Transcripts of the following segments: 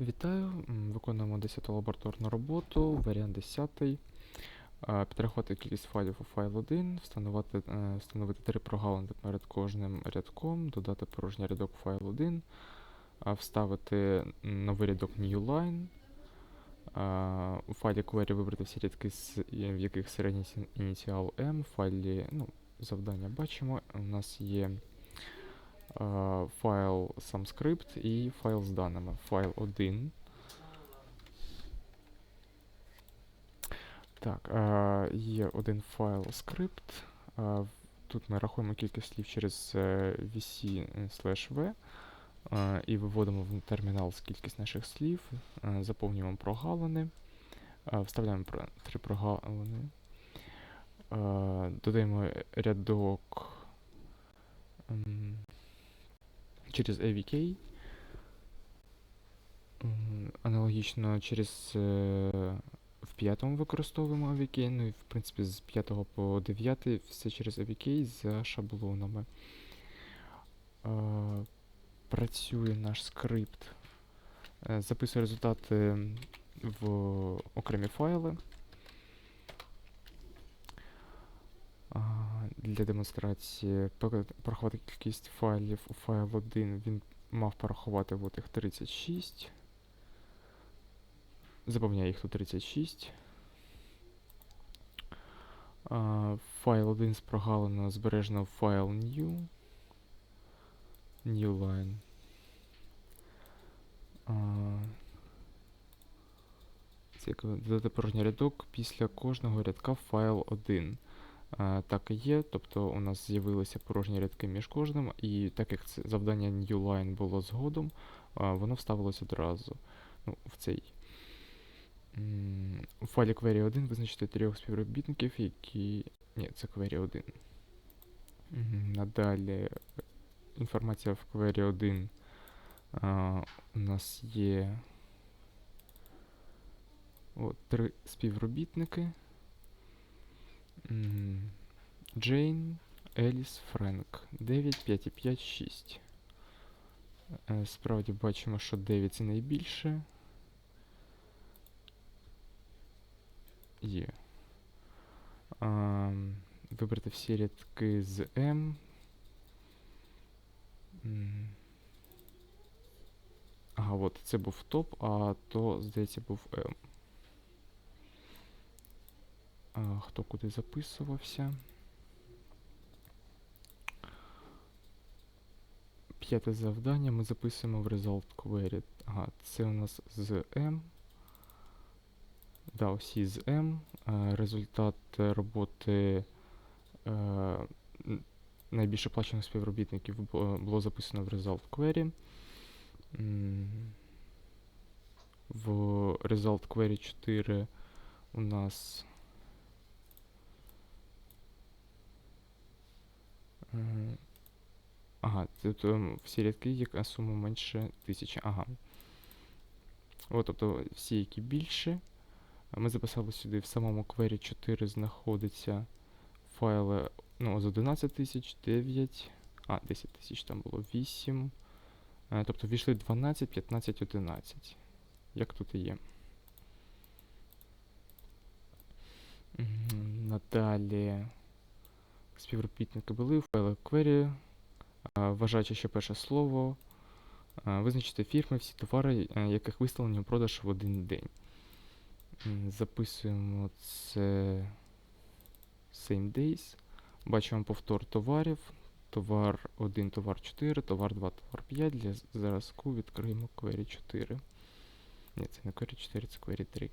Вітаю, виконуємо 10 лабораторну роботу, варіант 10. А, Підрахувати кількість файлів у файл 1, встановити, е, встановити три прогалини перед кожним рядком, додати порожній рядок у файл 1, вставити новий рядок newline. У файлі query вибрати всі рядки, в яких середній ініціал m. В файлі ну, завдання бачимо. У нас є а, файл SumScript і файл з даними. Файл 1. Так, є один файл. А, в- тут ми рахуємо кількість слів через е, vc slash v і виводимо в термінал кількість наших слів, заповнюємо прогалини, вставляємо три прогалини, додаємо рядок через AVK. Аналогічно через е, в п'ятому використовуємо AVK, ну і в принципі з 5 по 9 все через AVK за шаблонами. Е, Працює наш скрипт. Е, Записує результати в окремі файли. Для демонстрації пор- порахувати кількість файлів у файл 1 він мав порахувати от їх 36. Заповняю їх тут 36. А, файл 1 з прогалина збережено в файл new. New line. Це додати порожній рядок після кожного рядка файл 1. Так і є, тобто у нас з'явилися порожні рядки між кожним, і так як це завдання new line було згодом, воно вставилось одразу ну, в цей. У файлі query 1 визначити трьох співробітників, які. Ні, це query 1. Надалі інформація в query 1 а, у нас є от, три співробітники. М, Джейн, Еліс, Френк. 9, 5 і 5, 6. Е, Справді бачимо, що 9 це найбільше. Є. Ам, Вибрати всі рядки з М. Ага, от це був топ, а то, здається, був M. А, хто куди записувався? П'яте завдання ми записуємо в result query. Ага, це у нас з M. Да, усі з M. Е, Результат роботи е, найбільше плачених співробітників було записано в result query. В result query 4 у нас Ага, тут всі рядки, яка сума менше 1000. Ага. От, тобто всі, які більше. Ми записали сюди в самому query 4 знаходиться файли ну, з 11 тисяч, 9, а, 10 тисяч там було 8. Е, Тобто війшли 12, 15, 11. Як тут і є. Надалі співробітники були файлі query. е, Вважаючи, що перше слово. Визначити фірми, всі товари, е, яких виставлені у продаж в один день. Записуємо це same days. Бачимо повтор товарів. Товар 1, товар 4, товар 2, товар 5. Для зразку відкриємо query 4. Ні, це не query 4, це query 3.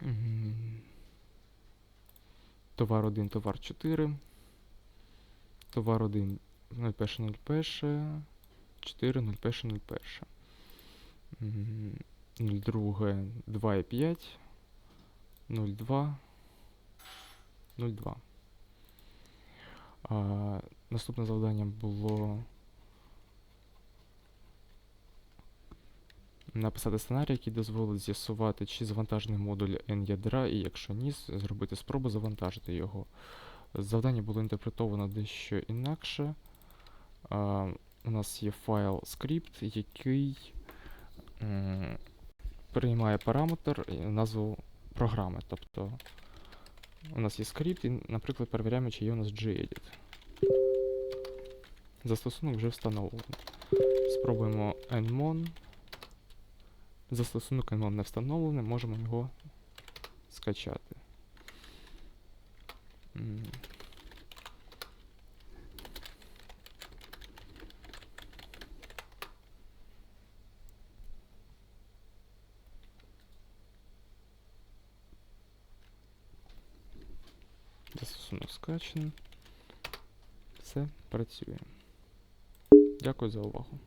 Мгм. Товар 1, товар 4. Товар 1, 0 перше, 0 перше. 4, 0 перше, 0 перше. М, 0 друге, 2 і 5. 0 2. 0 2. А, наступне завдання було написати сценарій, який дозволить з'ясувати, чи завантажений модуль N ядра, і якщо ні, зробити спробу завантажити його. Завдання було інтерпретовано дещо інакше. А, у нас є файл скрипт, який м, приймає параметр і назву програми. Тобто у нас є скрипт, і, наприклад, перевіряємо, чи є у нас gedit. Застосунок вже встановлений. Спробуємо nmon. Застосунок nmon не встановлений, можемо його скачати. Застосунок скачаний. Все працює. Дякую за увагу.